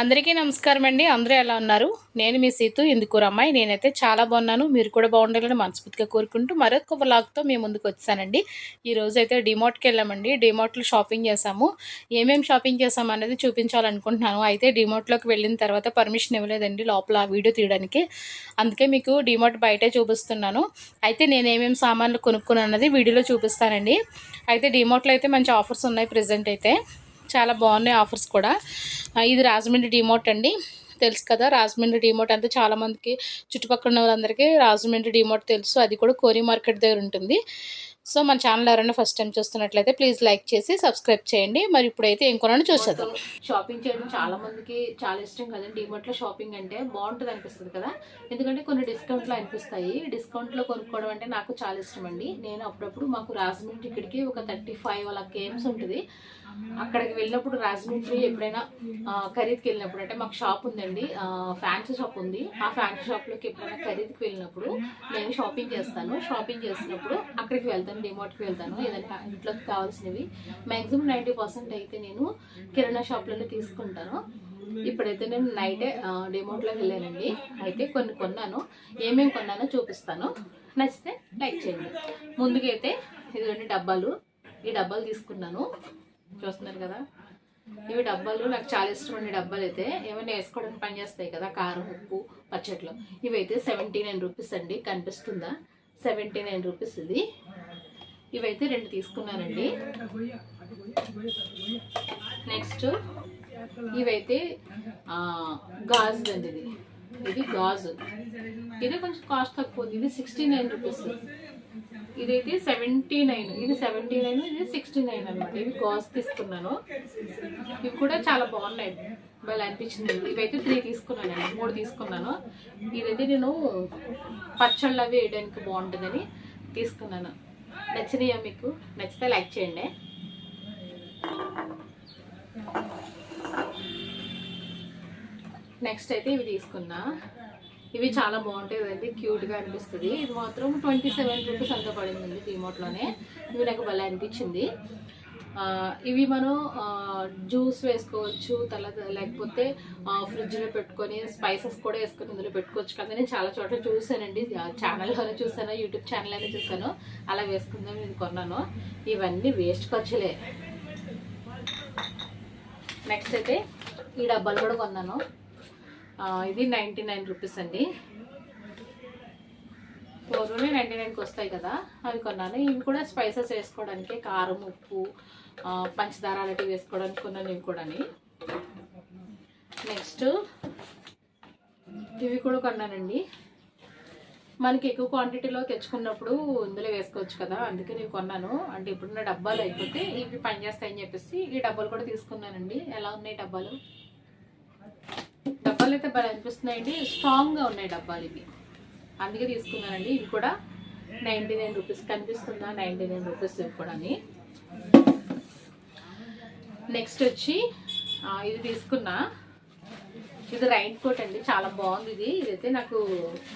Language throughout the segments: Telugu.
అందరికీ నమస్కారం అండి. అందరూ ఎలా ఉన్నారు? నేను మీ సీతు ఇందుకూరు అమ్మాయి. నేనైతే చాలా బాగున్నాను. మీరు కూడా బాగుండాలని మనస్ఫూర్తిగా కోరుకుంటూ మరొక వ్లాగ్తో మేము ముందుకు వచ్చానండి. ఈ రోజు అయితే డిమార్ట్కి వెళ్ళామండి. డిమార్ట్లో షాపింగ్ చేసాము ఏమేమి షాపింగ్ చేసాము అనేది చూపించాలనుకుంటున్నాను. అయితే డిమార్ట్లోకి వెళ్ళిన తర్వాత పర్మిషన్ ఇవ్వలేదండి లోపల ఆ వీడియో తీయడానికి. అందుకే మీకు డిమార్ట్ బయటే చూపిస్తున్నాను. అయితే నేను ఏమేమి సామాన్లు కొనుక్కున్నాను అన్నది వీడియోలో చూపిస్తానండి. అయితే డిమార్ట్లో అయితే మంచి ఆఫర్స్ ఉన్నాయి ప్రజెంట్ అయితే. చాలా బాగున్నాయి ఆఫర్స్ కూడా. ఇది రాజమండ్రి డిమోట్ అండి. తెలుసు కదా రాజమండ్రి డిమోట్ అంటే చాలామందికి చుట్టుపక్కల ఉన్న వాళ్ళందరికీ రాజమండ్రి డిమోట్ తెలుసు. అది కూడా కోరి మార్కెట్ దగ్గర ఉంటుంది. సో మన ఛానల్ ఎవరైనా ఫస్ట్ టైం చూస్తున్నట్లయితే ప్లీజ్ లైక్ చేసి సబ్స్క్రైబ్ చేయండి. మరి ఇప్పుడైతే ఇంకొనని చూసేద్దాం. షాపింగ్ చేయడం చాలా మందికి చాలా ఇష్టం కదండి. డిమార్ట్లో షాపింగ్ అంటే బాగుంటుంది అనిపిస్తుంది కదా. ఎందుకంటే కొన్ని డిస్కౌంట్లు అనిపిస్తాయి. డిస్కౌంట్లో కొనుక్కోవడం అంటే నాకు చాలా ఇష్టం అండి. నేను అప్పుడప్పుడు మాకు రాజమండ్రి ఇక్కడికి ఒక థర్టీ ఫైవ్ అలా గేమ్స్ ఉంటుంది. అక్కడికి వెళ్ళినప్పుడు రాజమండ్రి ఎప్పుడైనా ఖరీదుకి వెళ్ళినప్పుడు అంటే మాకు షాప్ ఉందండి. ఫ్యాన్సీ షాప్ ఉంది. ఆ ఫ్యాన్సీ షాప్లోకి ఎప్పుడైనా ఖరీదుకి వెళ్ళినప్పుడు నేను షాపింగ్ చేస్తాను. షాపింగ్ చేసినప్పుడు అక్కడికి వెళ్తాను. డిమార్ట్కి వెళ్తాను. ఏదైనా ఇంట్లోకి కావాల్సినవి. మ్యాక్సిమం నైంటీ పర్సెంట్ అయితే నేను కిరాణా షాప్లోనే తీసుకుంటాను. ఇప్పుడైతే నేను నైటే డిమోట్లోకి వెళ్ళానండి. అయితే కొన్ని కొన్నాను. ఏమేమి కొన్నానో చూపిస్తాను. నచ్చితే లైక్ చేయండి. ముందుగా అయితే రెండు డబ్బాలు. ఈ డబ్బాలు తీసుకున్నాను. చూస్తున్నారు కదా? ఇవి డబ్బాలు నాకు చాలా ఇష్టమైన డబ్బాలు అయితే. ఏమైనా వేసుకోవడానికి పనిచేస్తాయి కదా? కారం ఉప్పు పచ్చట్లు. ఇవైతే సెవెంటీ నైన్ రూపీస్ అండి. కనిపిస్తుందా? సెవెంటీ నైన్ రూపీస్ ఇది. ఇవైతే రెండు తీసుకున్నానండి నెక్స్ట్ ఇవైతే గాజు అండి ఇది. ఇది గాజు. ఇది కొంచెం కాస్ట్ తక్కువ ఉంది. ఇది సిక్స్టీ నైన్ రూపీస్ ఇదైతే సెవెంటీ నైన్ ఇది సెవెంటీ నైన్ ఇది సిక్స్టీ నైన్ అనమాట ఇవి గాజు తీసుకున్నాను. ఇవి కూడా చాలా బాగున్నాయి. భలే అనిపించింది. ఇవైతే త్రీ తీసుకున్నానండి. మూడు తీసుకున్నాను. ఇదైతే నేను పచ్చళ్ళు అవి వేయడానికి బాగుంటుందని తీసుకున్నాను. నచ్చినాయా మీకు? నచ్చితే లైక్ చేయండి. నెక్స్ట్ అయితే ఇవి తీసుకున్నా. ఇవి చాలా బాగుంటాయి కదండి క్యూట్గా అనిపిస్తుంది. ఇది మాత్రం ట్వంటీ సెవెన్ రూపీస్ అంత పడిందండి డిమోట్లోనే ఇవి నాకు భలే అనిపించింది. ఇవి మనం జ్యూస్ వేసుకోవచ్చు తర్వాత లేకపోతే ఫ్రిడ్జ్లో పెట్టుకొని స్పైసెస్ కూడా వేసుకొని ఇందులో పెట్టుకోవచ్చు కదా. నేను చాలా చోట్ల చూసానండి ఛానల్లోనే చూసాను యూట్యూబ్ ఛానల్లోనే చూసాను అలా వేసుకుందాం నేను కొన్నాను. ఇవన్నీ వేస్ట్ ఖర్చులే. నెక్స్ట్ అయితే ఈ డబ్బాలు కూడా కొన్నాను. ఇది నైంటీ నైన్ రూపీస్ అండి. ఫోర్లోనే నైంటీ నైన్కి వస్తాయి కదా అవి కొన్నాను. ఇవి కూడా స్పైసెస్ వేసుకోవడానికి కారం ఉప్పు పంచదార అలాంటివి వేసుకోవడానికి కొన్నాను ఇవి కూడా నెక్స్ట్ ఇవి కూడా కొన్నానండి. మనకి ఎక్కువ క్వాంటిటీలో తెచ్చుకున్నప్పుడు ఇందులో వేసుకోవచ్చు కదా అందుకే నేను కొన్నాను. అంటే ఇప్పుడున్న డబ్బాలు అయిపోతే ఇవి పనిచేస్తాయని చెప్పేసి ఈ డబ్బాలు కూడా తీసుకున్నానండి. ఎలా ఉన్నాయి డబ్బాలు? డబ్బాలు అయితే బాగా అనిపిస్తున్నాయండి. స్ట్రాంగ్గా ఉన్నాయి డబ్బాలు ఇవి. అందుకే తీసుకున్నానండి. ఇవి కూడా నైంటీ నైన్ రూపీస్. కనిపిస్తుందా? నైంటీ నైన్ రూపీస్ ఇవి కూడా నెక్స్ట్ వచ్చి ఇది తీసుకున్నా. ఇది రైన్ కోట్ అండి. చాలా బాగుంది ఇది. ఇదైతే నాకు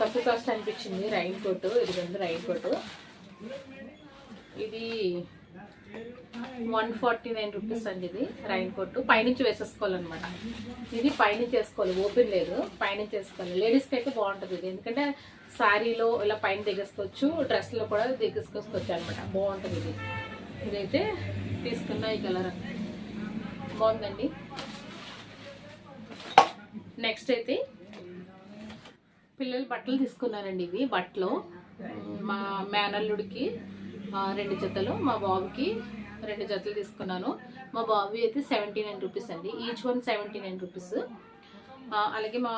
తక్కువ కాస్ట్ అనిపించింది. Rain coat. ఇది ఉంది రైన్ కోట్. ఇది వన్ ఫార్టీ నైన్ రూపీస్ అండి ఇది రైన్ కోట్. పైనుంచి వేసేసుకోవాలన్నమాట. ఇది పైనుంచి వేసుకోవాలి. ఓపెన్ లేదు. పైనుంచి వేసుకోవాలి. లేడీస్కి అయితే బాగుంటుంది ఇది. ఎందుకంటే శారీలో ఇలా పైన దిగేసుకోవచ్చు డ్రెస్లో కూడా దిగేసుకోవచ్చు అనమాట బాగుంటుంది ఇది. ఇదైతే తీసుకున్న ఈ కలర్. బాగుందండి. నెక్స్ట్ అయితే పిల్లల బట్టలు తీసుకున్నానండి ఇవి బట్టలు. మా మేనల్లుడికి రెండు జతలు మా బాబుకి రెండు జతలు తీసుకున్నాను. మా బాబు అయితే సెవెంటీ నైన్ రూపీస్ అండి. Each one seventy nine rupees. అలాగే మా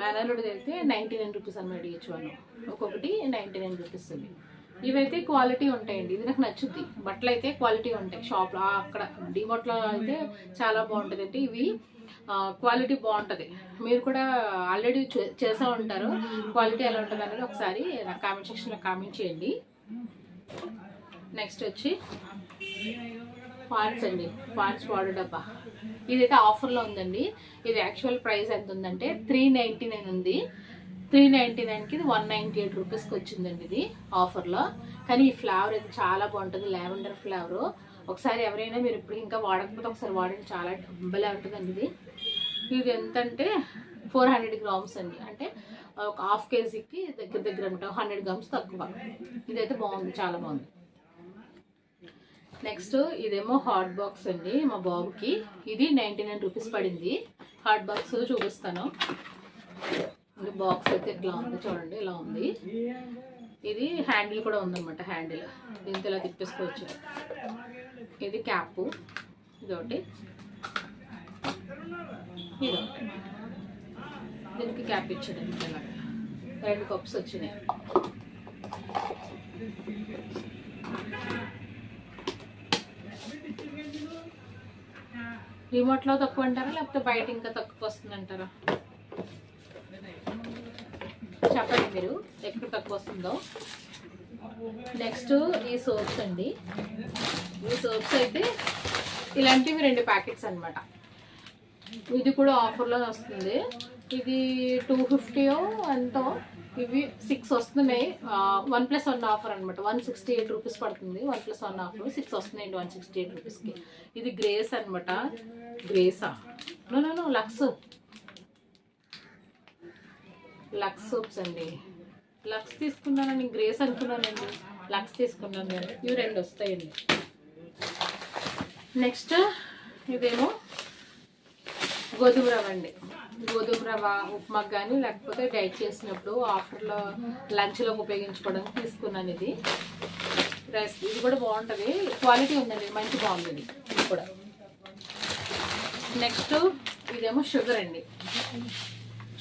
మేనల్లుడిది అయితే నైంటీ నైన్ రూపీస్ అనమాట ఈచ్ వన్ ఒక్కొక్కటి నైంటీ నైన్ రూపీస్ అండి ఇవైతే క్వాలిటీ ఉంటాయండి. ఇది నాకు నచ్చుద్ది. బట్టలు అయితే క్వాలిటీ ఉంటాయి. షాప్లో అక్కడ డిమార్ట్లో అయితే చాలా బాగుంటుంది అంటే ఇవి క్వాలిటీ బాగుంటుంది. మీరు కూడా ఆల్రెడీ చేసా ఉంటారు. క్వాలిటీ ఎలా ఉంటుంది అనేది ఒకసారి నా కామెంట్ సెక్షన్లో కామెంట్ చేయండి. నెక్స్ట్ వచ్చి పాండ్స్ అండి. పాండ్స్ వాడు డబ్బా ఇదైతే ఆఫర్లో ఉందండి. ఇది యాక్చువల్ ప్రైస్ ఎంత ఉందంటే త్రీ నైంటీ నైన్ ఉంది. త్రీ నైంటీ నైన్కి ఇది వన్ నైంటీ ఎయిట్ రూపీస్కి వచ్చిందండి ఇది ఆఫర్లో. కానీ ఈ ఫ్లేవర్ అయితే చాలా బాగుంటుంది. లావెండర్ ఫ్లేవర్ ఒకసారి ఎవరైనా మీరు ఇప్పుడు ఇంకా వాడకపోతే ఒకసారి వాడండి. చాలా భలే ఉంటుందండి ఇది. ఇది ఎంతంటే ఫోర్ హండ్రెడ్ గ్రామ్స్ అండి. అంటే ఒక హాఫ్ కేజీకి దగ్గర దగ్గర ఉంటాం హండ్రెడ్ గ్రామ్స్ తక్కువ. ఇదైతే బాగుంది. చాలా బాగుంది. నెక్స్ట్ ఇదేమో హాట్ బాక్స్ అండి మా బాబుకి. ఇది నైంటీ నైన్ రూపీస్ పడింది. హాట్ బాక్స్ చూపిస్తాను. బాక్స్ అయితే ఇట్లా ఉంది చూడండి ఇలా ఉంది. ఇది హ్యాండిల్ కూడా ఉందన్నమాట హ్యాండిల్. దీంతో ఇలా తిప్పేసుకోవచ్చు. ఇది క్యాప్ ఇదొకటి. ఇదొకటి దీనికి క్యాప్ ఇచ్చాడు ఇలా రెండు కప్స్ వచ్చినాయి. రిమోట్లో తక్కువ అంటారా లేకపోతే బయట ఇంకా తక్కువ వస్తుంది అంటారా చెప్పండి మీరు ఎక్కడ తక్కువ వస్తుందో. నెక్స్ట్ ఈ సోప్స్ అండి. ఈ సోప్స్ అయితే ఇలాంటివి రెండు ప్యాకెట్స్ అనమాట ఇది కూడా ఆఫర్లో వస్తుంది. ఇది టూ ఫిఫ్టీయో ఎంతో ఇవి సిక్స్ వస్తున్నాయి. వన్ ప్లస్ వన్ ఆఫర్ అనమాట వన్ సిక్స్టీ ఎయిట్ రూపీస్ పడుతుంది. One plus one offer six వస్తున్నాయండి వన్ సిక్స్టీ ఎయిట్ రూపీస్కి ఇది గ్రేస్ అనమాట గ్రేసా నో లక్స్ లక్స్ సోప్స్ అండి. లక్స్ తీసుకున్నానండి గ్రేస్ అనుకున్నానండి. లక్స్ తీసుకున్నాను నేను. ఇవి రెండు వస్తాయండి. నెక్స్ట్ ఇదేమో గోధుమ రవ్వ అండి గోధుమ రవ్వ ఉప్మాకు కానీ లేకపోతే డైట్ చేసినప్పుడు ఆఫర్లో లంచ్లోకి ఉపయోగించుకోవడానికి తీసుకున్నాను ఇది. రైస్ ఇది కూడా బాగుంటుంది. క్వాలిటీ ఉందండి మంచి బాగుంది ఇది కూడా. నెక్స్ట్ ఇదేమో షుగర్ అండి.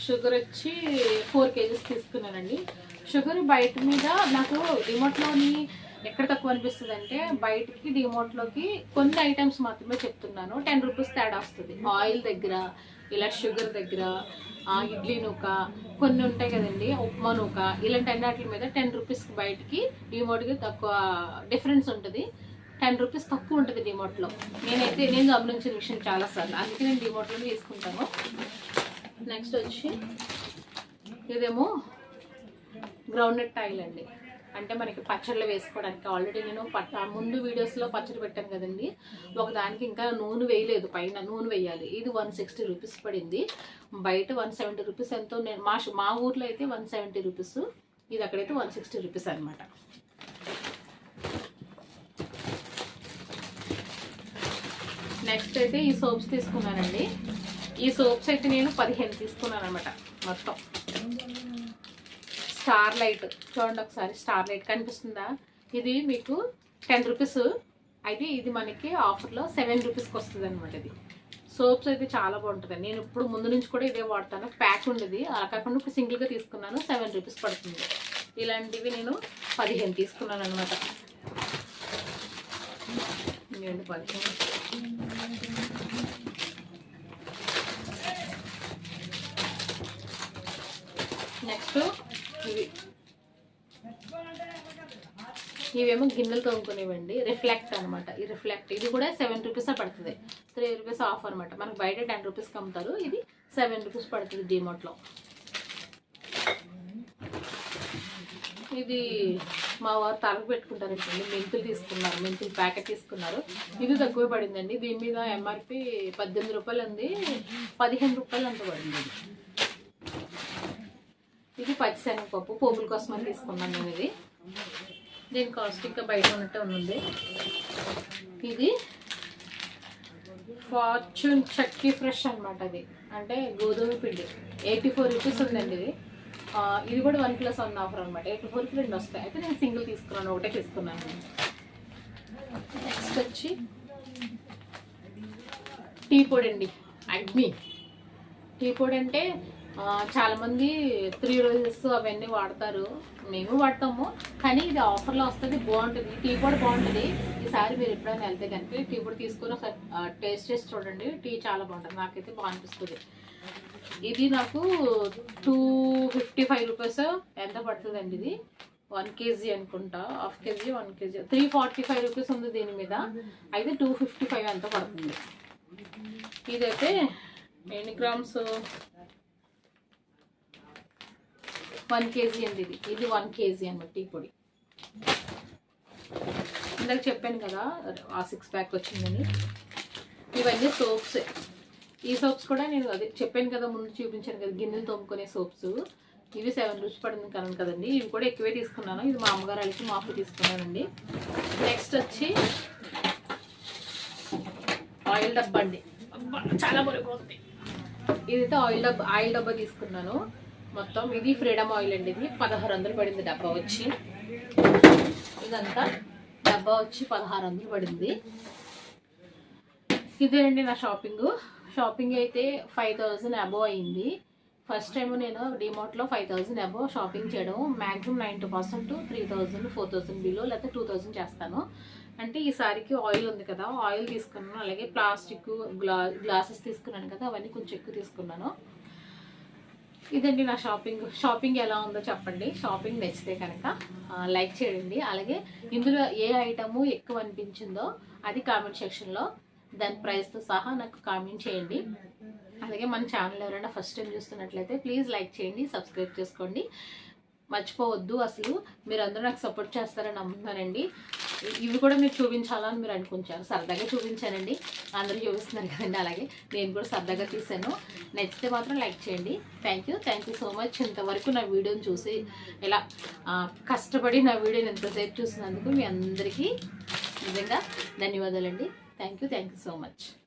షుగర్ వచ్చి ఫోర్ కేజీస్ తీసుకున్నానండి. షుగర్ బయట మీద నాకు డిమోట్లోని ఎక్కడ తక్కువ అనిపిస్తుంది అంటే బయటకి డిమోట్లోకి కొన్ని ఐటమ్స్ మాత్రమే చెప్తున్నాను. టెన్ రూపీస్ తేడా వస్తుంది. ఆయిల్ దగ్గర ఇలా షుగర్ దగ్గర ఇడ్లీ నూక కొన్ని ఉంటాయి కదండి ఉప్మా నూక ఇలాంటి అన్నిటి మీద టెన్ రూపీస్కి బయటికి డిమోట్కి తక్కువ డిఫరెన్స్ ఉంటుంది. టెన్ రూపీస్ తక్కువ ఉంటుంది డిమోట్లో నేనైతే నేను గమనించిన విషయం చాలాసార్లు అందుకే నేను డిమోట్లో తీసుకుంటాను. నెక్స్ట్ వచ్చి ఇదేమో గ్రౌండ్నట్ ఆయిల్ అండి. అంటే మనకి పచ్చళ్ళు వేసుకోవడానికి. ఆల్రెడీ నేను ముందు వీడియోస్లో పచ్చడి పెట్టాను కదండి. ఒకదానికి ఇంకా నూనె వేయలేదు పైన నూనె వేయాలి. ఇది వన్ సిక్స్టీ రూపీస్ పడింది. బయట వన్ సెవెంటీ రూపీస్ ఎంతో నేను మా మా ఊర్లో అయితే వన్ సెవెంటీ రూపీస్. ఇది అక్కడైతే వన్ సిక్స్టీ రూపీస్ అనమాట నెక్స్ట్ అయితే ఈ సోప్స్ తీసుకున్నానండి. ఈ సోప్స్ అయితే నేను పదిహేను తీసుకున్నాను అనమాట మొత్తం. స్టార్ లైట్ చూడండి ఒకసారి స్టార్ లైట్ కనిపిస్తుందా? ఇది మీకు టెన్ రూపీస్. అయితే ఇది మనకి ఆఫర్లో సెవెన్ రూపీస్కి వస్తుంది అనమాట ఇది. సోప్స్ అయితే చాలా బాగుంటుంది. నేను ఇప్పుడు ముందు నుంచి కూడా ఇదే వాడతాను. ప్యాక్ ఉండేది. అలా కాకుండా ఇప్పుడు సింగిల్గా తీసుకున్నాను. సెవెన్ రూపీస్ పడుతుంది. ఇలాంటివి నేను పదిహేను తీసుకున్నాను అనమాట పదిహేను. నెక్స్ట్ ఇవి. ఇవేమో గిన్నెలు తోముకునేవండి. రిఫ్లెక్ట్ అనమాట ఈ రిఫ్లెక్ట్ ఇది కూడా సెవెన్ రూపీస్ పడుతుంది. త్రీ రూపీస్ ఆఫ్ అనమాట మనకు బయట టెన్ రూపీస్కి అమ్ముతారు. ఇది సెవెన్ రూపీస్ పడుతుంది డిమోట్లో ఇది మా వారు తలకు పెట్టుకుంటారండి మెంతులు తీసుకున్నారు. మెంతులు ప్యాకెట్ తీసుకున్నారు. ఇది తక్కువ పడిందండి. దీని మీద ఎంఆర్పి పద్దెనిమిది రూపాయలు ఉంది. పదిహేను రూపాయలు అంత పడింది. ఇది. పచ్చిశనగపప్పు. పోపుల కోసం తీసుకున్నాను నేను ఇది. దీని కాస్ట్ ఇంకా బయట ఉన్నట్టే ఉంది. ఇది ఫార్చ్యూన్ చక్కీ ఫ్రెష్ అనమాట అది. అంటే గోధుమ పిండి. ఎయిటీ ఫోర్ రూపీస్ ఉందండి ఇది. ఇది కూడా వన్ ప్లస్ వన్ ఆఫర్ అనమాట ఎయిటీ ఫోర్కి రెండు వస్తాయి. అయితే నేను సింగిల్ తీసుకున్నాను. ఒకటే తీసుకున్నాను. నెక్స్ట్ వచ్చి టీ పొడి అండి. అగ్ని. టీ పొడి అంటే చాలామంది చాలా మంది త్రీ రోజెస్ అవన్నీ వాడతారు. మేము వాడతాము. కానీ ఇది ఆఫర్లో వస్తుంది బాగుంటుంది. టీ పొడి బాగుంటుంది. ఈసారి మీరు ఎప్పుడైనా వెళ్తే కనుక టీ పొడి తీసుకొని ఒకసారి టేస్ట్ చేసి చూడండి. టీ చాలా బాగుంటుంది. నాకైతే బాగా అనిపిస్తుంది. ఇది నాకు టూ ఫిఫ్టీ ఫైవ్ రూపీస్ ఎంత పడుతుందండి ఇది? వన్ కేజీ అనుకుంటా. Half KG one KG. Three forty five rupees ఉంది దీని మీద. అయితే టూ ఫిఫ్టీ ఫైవ్ ఎంత పడుతుంది? ఇదైతే ఎన్ని గ్రామ్స్? వన్ కేజీ అండి ఇది. ఇది వన్ కేజీ అనమాట టీ పొడి. ఇందాక చెప్పాను కదా ఆ సిక్స్ ప్యాక్ వచ్చిందని. ఇవన్నీ సోప్స్. ఈ సోప్స్ కూడా నేను అదే చెప్పాను కదా ముందు చూపించాను కదా గిన్నెలు తోముకునే సోప్స్. ఇవి సెవెన్ రూపీస్ పడింది కనుక కదండి ఇవి కూడా ఎక్కువే తీసుకున్నాను. ఇది మా అమ్మగారు వాళ్ళకి మాకు తీసుకున్నానండి నెక్స్ట్ వచ్చి ఆయిల్ డబ్బా అండి. చాలా బరువుగా ఉంది. ఇదైతే ఆయిల్ డబ్బా ఆయిల్ డబ్బా తీసుకున్నాను. మొత్తం ఇది ఫ్రీడమ్ ఆయిల్ అండి ఇది. పదహారు వందలు పడింది డబ్బా వచ్చి. ఇదంతా డబ్బా వచ్చి పదహారు వందలు పడింది. ఇదే అండి నా షాపింగ్. షాపింగ్ అయితే ఫైవ్ థౌజండ్ అబోవ్ అయింది. ఫస్ట్ టైం నేను డిమార్ట్లో ఫైవ్ థౌజండ్ అబోవ్ షాపింగ్ చేయడం. Maximum ninety percent three thousand four thousand below లేకపోతే టూ థౌజండ్ చేస్తాను. అంటే ఈసారికి ఆయిల్ ఉంది కదా ఆయిల్ తీసుకున్నాను. అలాగే ప్లాస్టిక్ గ్లా గ్లాసెస్ తీసుకున్నాను కదా అవన్నీ కొంచెం ఎక్కువ తీసుకున్నాను. ఇదండి నా షాపింగ్. షాపింగ్ ఎలా ఉందో చెప్పండి. షాపింగ్ నచ్చితే కనుక లైక్ చేయండి. అలాగే ఇందులో ఏ ఐటము ఎక్కువ అనిపించిందో అది కామెంట్ సెక్షన్లో దాని ప్రైస్తో సహా నాకు కామెంట్ చేయండి. అలాగే మన ఛానల్ ఎవరైనా ఫస్ట్ టైం చూస్తున్నట్లయితే ప్లీజ్ లైక్ చేయండి సబ్స్క్రైబ్ చేసుకోండి. మర్చిపోవద్దు అసలు. మీరు అందరూ నాకు సపోర్ట్ చేస్తారని నమ్ముతున్నానండి. ఇవి కూడా మీరు చూపించాలని మీరు అనుకుంటారు సరదాగా చూపించానండి. అందరూ చూపిస్తున్నారు కదండి అలాగే. నేను కూడా సరదాగా తీసాను నచ్చితే మాత్రం లైక్ చేయండి. Thank you thank you so much ఇంతవరకు నా వీడియోని చూసి ఇలా కష్టపడి నా వీడియోని ఎంతసేపు చూసినందుకు మీ అందరికీ నిజంగా ధన్యవాదాలండి. Thank you thank you so much